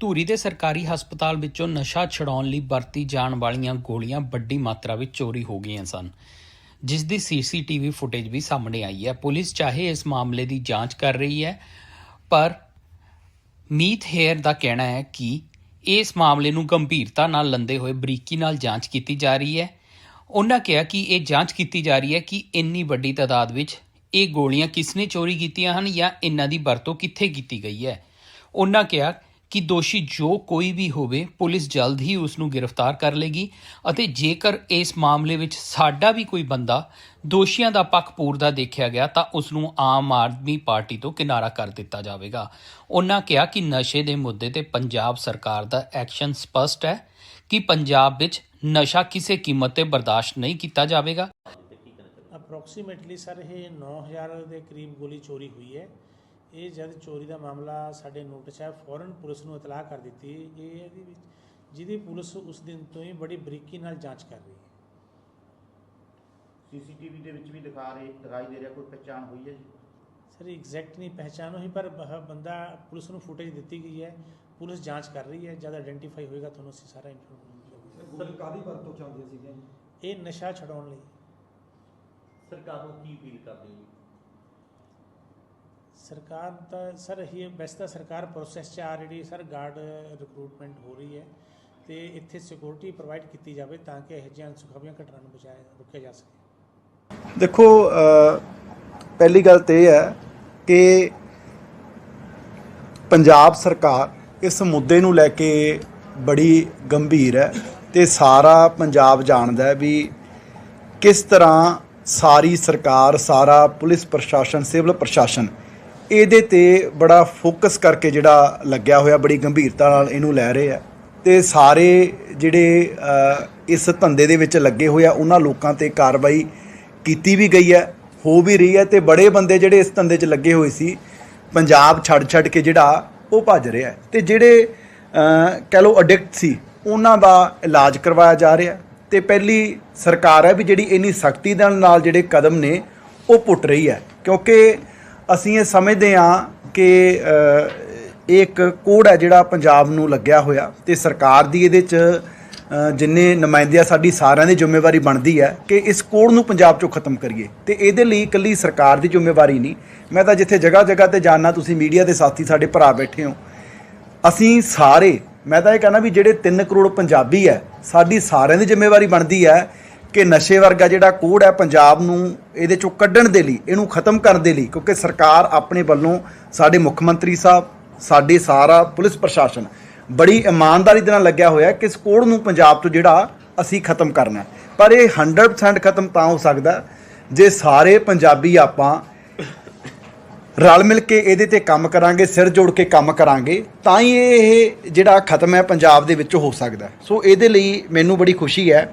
ਧੂਰੀ ਦੇ ਸਰਕਾਰੀ ਹਸਪਤਾਲ ਵਿੱਚੋਂ ਨਸ਼ਾ ਛਡਾਉਣ ਲਈ ਵਰਤੀ ਜਾਣ ਵਾਲੀਆਂ ਗੋਲੀਆਂ ਵੱਡੀ ਮਾਤਰਾ ਵਿੱਚ ਚੋਰੀ ਹੋ ਗਈਆਂ ਸਨ। ਜਿਸ ਦੀ ਸੀਸੀਟੀਵੀ ਫੁਟੇਜ ਵੀ ਸਾਹਮਣੇ ਆਈ ਹੈ। ਪੁਲਿਸ ਚਾਹੇ ਇਸ ਮਾਮਲੇ ਦੀ ਜਾਂਚ ਕਰ ਰਹੀ ਹੈ, ਪਰ ਮੀਤ ਹੇਅਰ ਦਾ ਕਹਿਣਾ ਹੈ ਕਿ ਇਸ ਮਾਮਲੇ ਨੂੰ ਗੰਭੀਰਤਾ ਨਾਲ ਲੰਦੇ ਹੋਏ ਬਰੀਕੀ ਨਾਲ ਜਾਂਚ ਕੀਤੀ ਜਾ ਰਹੀ ਹੈ। ਉਹਨਾਂ ਕਿਹਾ ਕਿ ਇਹ ਜਾਂਚ ਕੀਤੀ ਜਾ ਰਹੀ ਹੈ ਕਿ ਇੰਨੀ ਵੱਡੀ ਤਾਦਾਦ ਵਿੱਚ ਇਹ ਗੋਲੀਆਂ ਕਿਸ ਨੇ ਚੋਰੀ ਕੀਤੀਆਂ ਹਨ ਜਾਂ ਇਹਨਾਂ ਦੀ ਵਰਤੋਂ ਕਿੱਥੇ ਕੀਤੀ ਗਈ ਹੈ। ਉਹਨਾਂ ਕਿਹਾ ਕਿ ਦੋਸ਼ੀ ਜੋ ਕੋਈ ਵੀ ਹੋਵੇ, ਪੁਲਿਸ ਜਲਦ ਹੀ ਉਸ ਨੂੰ ਗ੍ਰਿਫਤਾਰ ਕਰ ਲੇਗੀ ਅਤੇ ਜੇਕਰ ਇਸ ਮਾਮਲੇ ਵਿੱਚ ਸਾਡਾ ਵੀ ਕੋਈ ਬੰਦਾ ਦੋਸ਼ੀਆਂ ਦਾ ਪੱਖ ਪੂਰਦਾ ਦੇਖਿਆ ਗਿਆ, ਤਾਂ ਉਸ ਨੂੰ ਆਮ ਆਦਮੀ ਪਾਰਟੀ ਤੋਂ ਕਿਨਾਰਾ ਕਰ ਦਿੱਤਾ ਜਾਵੇਗਾ। ਉਹਨਾਂ ਕਿਹਾ ਕਿ ਨਸ਼ੇ ਦੇ ਮੁੱਦੇ ਤੇ ਪੰਜਾਬ ਸਰਕਾਰ ਦਾ ਐਕਸ਼ਨ ਸਪਸ਼ਟ ਹੈ ਕਿ ਪੰਜਾਬ ਵਿੱਚ ਨਸ਼ਾ ਕਿਸੇ ਕੀਮਤ ਤੇ ਬਰਦਾਸ਼ਤ ਨਹੀਂ ਕੀਤਾ ਜਾਵੇਗਾ। ਅਪਰੋਕਸੀਮੇਟਲੀ ਸਰ, ਇਹ 9000 ਦੇ ਕਰੀਬ ਗੋਲੀ ਚੋਰੀ ਹੋਈ ਹੈ। ਇਹ ਜਦ ਚੋਰੀ ਦਾ ਮਾਮਲਾ ਸਾਡੇ ਨੋਟਿਸ ਹੈ ਫੌਰਨ ਪੁਲਿਸ ਨੂੰ ਇਤਲਾਹ ਕਰ ਦਿੱਤੀ ਇਹ ਇਹਦੇ ਵਿੱਚ ਜਿਹਦੀ ਪੁਲਿਸ ਉਸ ਦਿਨ ਤੋਂ ਹੀ ਬੜੀ ਬਰੀਕੀ ਨਾਲ ਜਾਂਚ ਕਰ ਰਹੀ ਹੈ। ਸੀਸੀਟੀਵੀ ਦੇ ਵਿੱਚ ਵੀ ਦਿਖਾ ਰਹੇ ਦਿਖਾਈ ਦੇ ਰਿਹਾ ਕੋਈ ਪਛਾਣ ਹੋਈ ਹੈ ਜੀ? ਸਰ ਐਗਜ਼ੈਕਟ ਨਹੀਂ ਪਹਿਚਾਨ ਹੋਈ ਪਰ ਬੰਦਾ ਪੁਲਿਸ ਨੂੰ ਫੁਟੇਜ ਦਿੱਤੀ ਗਈ ਹੈ। ਪੁਲਿਸ ਜਾਂਚ ਕਰ ਰਹੀ ਹੈ ਜਦ ਆਇਡੈਂਟੀਫਾਈ ਹੋਏਗਾ ਤੁਹਾਨੂੰ ਅਸੀਂ ਸਾਰਾ ਇਨਫੋਰਮੇਸ਼ਨ ਗੋਲੀ ਕਾਦੀ ਵਰਤੋਂ ਚੱਲਦੀਆਂ ਸੀਗੀਆਂ ਜੀ? ਇਹ ਨਸ਼ਾ ਛਡਾਉਣ ਲਈ। ਸਰਕਾਰ ਨੂੰ ਕੀ ਅਪੀਲ ਕਰਦੇ ਹੋ ਸਰਕਾਰ ਤਾਂ, ਸਰ, ਇਹ ਵੈਸੇ ਤਾਂ ਸਰਕਾਰ ਪ੍ਰੋਸੈਸ 'ਚ ਆਲਰੇਡੀ ਸਰ ਗਾਰਡ ਰਿਕਰੂਟਮੈਂਟ ਹੋ ਰਹੀ ਹੈ ਤੇ ਇੱਥੇ ਸਿਕਿਉਰਿਟੀ ਪ੍ਰੋਵਾਈਡ ਕੀਤੀ ਜਾਵੇ ਤਾਂ ਕਿ ਇਹੋ ਜਿਹੀਆਂ ਸੁਖਾਵੀਆਂ ਘਟਨਾਵਾਂ ਨੂੰ ਬਚਾਇਆ, ਰੋਕਿਆ ਜਾ ਸਕੇ। ਦੇਖੋ ਪਹਿਲੀ ਗੱਲ ਤੇ ਇਹ ਹੈ ਕਿ ਪੰਜਾਬ ਸਰਕਾਰ ਇਸ ਮੁੱਦੇ ਨੂੰ ਲੈ ਕੇ ਬੜੀ ਗੰਭੀਰ ਹੈ ਤੇ ਸਾਰਾ ਪੰਜਾਬ ਜਾਣਦਾ ਹੈ ਵੀ ਕਿਸ ਤਰ੍ਹਾਂ ਸਾਰੀ ਸਰਕਾਰ, ਸਾਰਾ ਪੁਲਿਸ ਪ੍ਰਸ਼ਾਸਨ, ਸਿਵਲ ਪ੍ਰਸ਼ਾਸਨ ਇਹਦੇ ਤੇ ਬੜਾ ਫੋਕਸ ਕਰਕੇ ਜਿਹੜਾ ਲੱਗਿਆ ਹੋਇਆ ਬੜੀ ਗੰਭੀਰਤਾ ਨਾਲ ਇਹਨੂੰ ਲੈ ਰਹੇ ਆ। ਤੇ ਸਾਰੇ ਜਿਹੜੇ ਇਸ ਧੰਦੇ ਦੇ ਵਿੱਚ ਲੱਗੇ ਹੋਏ ਆ ਉਹਨਾਂ ਲੋਕਾਂ ਤੇ ਕਾਰਵਾਈ ਕੀਤੀ ਵੀ ਗਈ ਹੈ ਹੋ ਵੀ ਰਹੀ ਹੈ ਤੇ ਬੜੇ ਬੰਦੇ ਜਿਹੜੇ ਇਸ ਧੰਦੇ 'ਚ ਲੱਗੇ ਹੋਏ ਸੀ ਪੰਜਾਬ ਛੱਡ ਛੱਡ ਕੇ ਜਿਹੜਾ ਉਹ ਭੱਜ ਰਿਹਾ ਹੈ ਤੇ ਜਿਹੜੇ ਅ, ਕਹਿ ਲਓ ਅਡਿਕਟ ਸੀ ਉਹਨਾਂ ਦਾ ਇਲਾਜ ਕਰਵਾਇਆ ਜਾ ਰਿਹਾ। ਹੈ ਤੇ ਪਹਿਲੀ ਸਰਕਾਰ ਹੈ ਵੀ ਜਿਹੜੀ ਇੰਨੀ ਸਖਤੀ ਦੇ ਨਾਲ ਜਿਹੜੇ ਕਦਮ ਨੇ ਉਹ ਪੁੱਟ ਰਹੀ ਹੈ। ਕਿਉਂਕਿ ਅਸੀਂ ਇਹ ਸਮਝਦੇ ਹਾਂ ਕਿ ਇਹ ਇੱਕ ਕੋਡ ਹੈ ਜਿਹੜਾ ਪੰਜਾਬ ਨੂੰ ਲੱਗਿਆ ਹੋਇਆ ਤੇ ਸਰਕਾਰ ਦੀ ਇਹਦੇ 'ਚ ਜਿੰਨੇ ਨੁਮਾਇੰਦੇ ਆ ਸਾਡੀ ਸਾਰਿਆਂ ਦੀ ਜ਼ਿੰਮੇਵਾਰੀ ਬਣਦੀ ਹੈ ਕਿ ਇਸ ਕੋਡ ਨੂੰ ਪੰਜਾਬ 'ਚੋਂ ਖਤਮ ਕਰੀਏ। ਤੇ ਇਹਦੇ ਲਈ ਇਕੱਲੀ ਸਰਕਾਰ ਦੀ ਜ਼ਿੰਮੇਵਾਰੀ ਨਹੀਂ। ਮੈਂ ਤਾਂ ਜਿੱਥੇ ਜਗ੍ਹਾ ਜਗ੍ਹਾ ਤੇ ਜਾਣਾ ਤੁਸੀਂ ਮੀਡੀਆ ਦੇ ਸਾਥੀ ਸਾਡੇ ਭਰਾ ਬੈਠੇ ਹੋ। ਅਸੀਂ ਸਾਰੇ, ਮੈਂ ਤਾਂ ਇਹ ਕਹਿੰਦਾ ਵੀ ਜਿਹੜੇ 3 ਕਰੋੜ ਪੰਜਾਬੀ ਹੈ, ਸਾਡੀ ਸਾਰਿਆਂ ਦੀ ਜ਼ਿੰਮੇਵਾਰੀ ਬਣਦੀ ਹੈ ਕਿ ਨਸ਼ੇ ਵਰਗਾ ਜਿਹੜਾ ਕੋਡ ਹੈ ਪੰਜਾਬ ਨੂੰ ਇਹਦੇ ਚੋਂ ਕੱਢਣ ਦੇ ਲਈ, ਇਹਨੂੰ ਖਤਮ ਕਰਨ ਦੇ ਲਈ, ਕਿਉਂਕਿ ਸਰਕਾਰ ਆਪਣੇ ਵੱਲੋਂ ਸਾਡੇ ਮੁੱਖ ਮੰਤਰੀ ਸਾਹਿਬ, ਸਾਡੇ ਸਾਰਾ ਪੁਲਿਸ ਪ੍ਰਸ਼ਾਸਨ ਬੜੀ ਇਮਾਨਦਾਰੀ ਦੇ ਨਾਲ ਲੱਗਿਆ ਹੋਇਆ ਕਿ ਇਸ ਕੋਡ ਨੂੰ ਪੰਜਾਬ ਤੋਂ ਜਿਹੜਾ ਅਸੀਂ ਖਤਮ ਕਰਨਾ ਪਰ ਇਹ 100% ਖਤਮ ਤਾਂ ਹੋ ਸਕਦਾ ਜੇ ਸਾਰੇ ਪੰਜਾਬੀ ਆਪਾਂ ਰਲ ਮਿਲ ਕੇ ਇਹਦੇ ਤੇ ਕੰਮ ਕਰਾਂਗੇ, ਸਿਰ ਜੋੜ ਕੇ ਕੰਮ ਕਰਾਂਗੇ, ਤਾਂ ਹੀ ਇਹ ਜਿਹੜਾ ਖਤਮ ਹੈ ਪੰਜਾਬ ਦੇ ਵਿੱਚ ਹੋ ਸਕਦਾ ਸੋ ਇਹਦੇ ਲਈ ਮੈਨੂੰ ਬੜੀ ਖੁਸ਼ੀ ਹੈ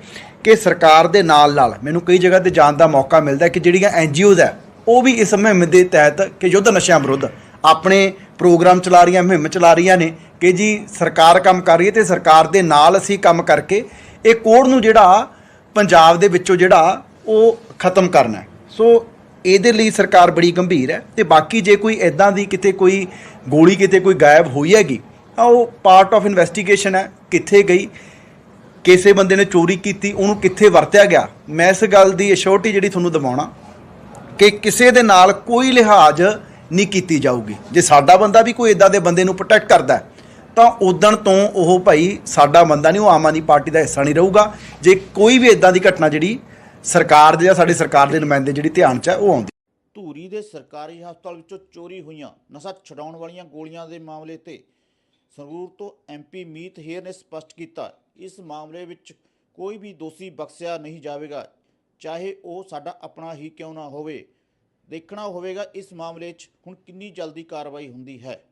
ਕਿ ਸਰਕਾਰ ਦੇ ਨਾਲ ਨਾਲ ਮੈਨੂੰ ਕਈ ਜਗ੍ਹਾ ਤੇ ਜਾਣ ਦਾ ਮੌਕਾ ਮਿਲਦਾ ਕਿ ਜਿਹੜੀਆਂ ਐਨਜੀਓਜ਼ ਹੈ, ਉਹ ਵੀ ਇਸ ਮੁਹਿੰਮ ਦੇ ਤਹਿਤ ਕਿ ਯੁੱਧ ਨਸ਼ਿਆਂ ਵਿਰੁੱਧ ਆਪਣੇ ਪ੍ਰੋਗਰਾਮ ਚਲਾ ਰਹੀਆਂ, ਮੁਹਿੰਮ ਚਲਾ ਰਹੀਆਂ ਨੇ ਕਿ ਜੀ ਸਰਕਾਰ ਕੰਮ ਕਰ ਰਹੀ ਹੈ ਤੇ ਸਰਕਾਰ ਦੇ ਨਾਲ ਅਸੀਂ ਕੰਮ ਕਰਕੇ ਇਹ ਕੋਡ ਨੂੰ ਜਿਹੜਾ ਪੰਜਾਬ ਦੇ ਵਿੱਚੋਂ ਜਿਹੜਾ ਉਹ ਖਤਮ ਕਰਨਾ ਸੋ ਇਹਦੇ ਲਈ ਸਰਕਾਰ ਬੜੀ ਗੰਭੀਰ ਹੈ ਤੇ ਬਾਕੀ ਜੇ ਕੋਈ ਐਦਾਂ ਦੀ ਕਿਤੇ ਕੋਈ ਗੋਲੀ, ਕਿਤੇ ਕੋਈ ਗਾਇਬ ਹੋਈ ਹੈਗੀ, ਤਾਂ ਉਹ ਪਾਰਟ ਆਫ ਇਨਵੈਸਟੀਗੇਸ਼ਨ ਹੈ, ਕਿੱਥੇ ਗਈ ਕਿਸੇ ਬੰਦੇ ਨੇ ਚੋਰੀ ਕੀਤੀ, ਉਹਨੂੰ ਕਿੱਥੇ ਵਰਤਿਆ ਗਿਆ? ਮੈਂ ਇਸ ਗੱਲ ਦੀ ਅਸ਼ੋਰਟੀ ਜਿਹੜੀ ਤੁਹਾਨੂੰ ਦਿਵਾਉਣਾ ਕਿ ਕਿਸੇ ਦੇ ਨਾਲ ਕੋਈ ਲਿਹਾਜ਼ ਨਹੀਂ ਕੀਤੀ ਜਾਊਗੀ। ਜੇ ਸਾਡਾ ਬੰਦਾ ਵੀ ਕੋਈ ਇਦਾਂ ਦੇ ਬੰਦੇ ਨੂੰ ਪ੍ਰੋਟੈਕਟ ਕਰਦਾ ਤਾਂ ਉਦਣ ਤੋਂ ਉਹ ਭਾਈ ਸਾਡਾ ਬੰਦਾ ਨਹੀਂ, ਉਹ ਆਮ ਆਦਮੀ ਪਾਰਟੀ ਦਾ ਹਿੱਸਾ ਨਹੀਂ ਰਹੂਗਾ। ਜੇ ਕੋਈ ਵੀ ਇਦਾਂ ਦੀ ਘਟਨਾ ਜਿਹੜੀ ਸਰਕਾਰ ਦੇ ਜਾਂ ਸਾਡੀ ਸਰਕਾਰ ਦੇ ਨੁਮਾਇੰਦੇ ਜਿਹੜੀ ਧਿਆਨ 'ਚ ਹੈ, ਉਹ ਆਉਂਦੀ। ਧੂਰੀ ਦੇ ਸਰਕਾਰੀ ਹਸਪਤਾਲ ਵਿੱਚੋਂ ਚੋਰੀ ਹੋਈਆਂ, ਨਸ਼ਾ ਛਡਾਉਣ ਵਾਲੀਆਂ ਗੋਲੀਆਂ ਦੇ ਮਾਮਲੇ ਤੇ ਸੰਗਰੂਰ ਤੋਂ ਐਮਪੀ ਮੀਤ ਹੇਰ ਨੇ ਸਪਸ਼ਟ ਕੀਤਾ, ਇਸ ਮਾਮਲੇ ਵਿੱਚ ਕੋਈ ਵੀ ਦੋਸ਼ੀ ਬਖਸ਼ਿਆ ਨਹੀਂ ਜਾਵੇਗਾ, ਚਾਹੇ ਉਹ ਸਾਡਾ ਆਪਣਾ ਹੀ ਕਿਉਂ ਨਾ ਹੋਵੇ। ਦੇਖਣਾ ਹੋਵੇਗਾ ਇਸ ਮਾਮਲੇ 'ਚ ਹੁਣ ਕਿੰਨੀ ਜਲਦੀ ਕਾਰਵਾਈ ਹੁੰਦੀ ਹੈ।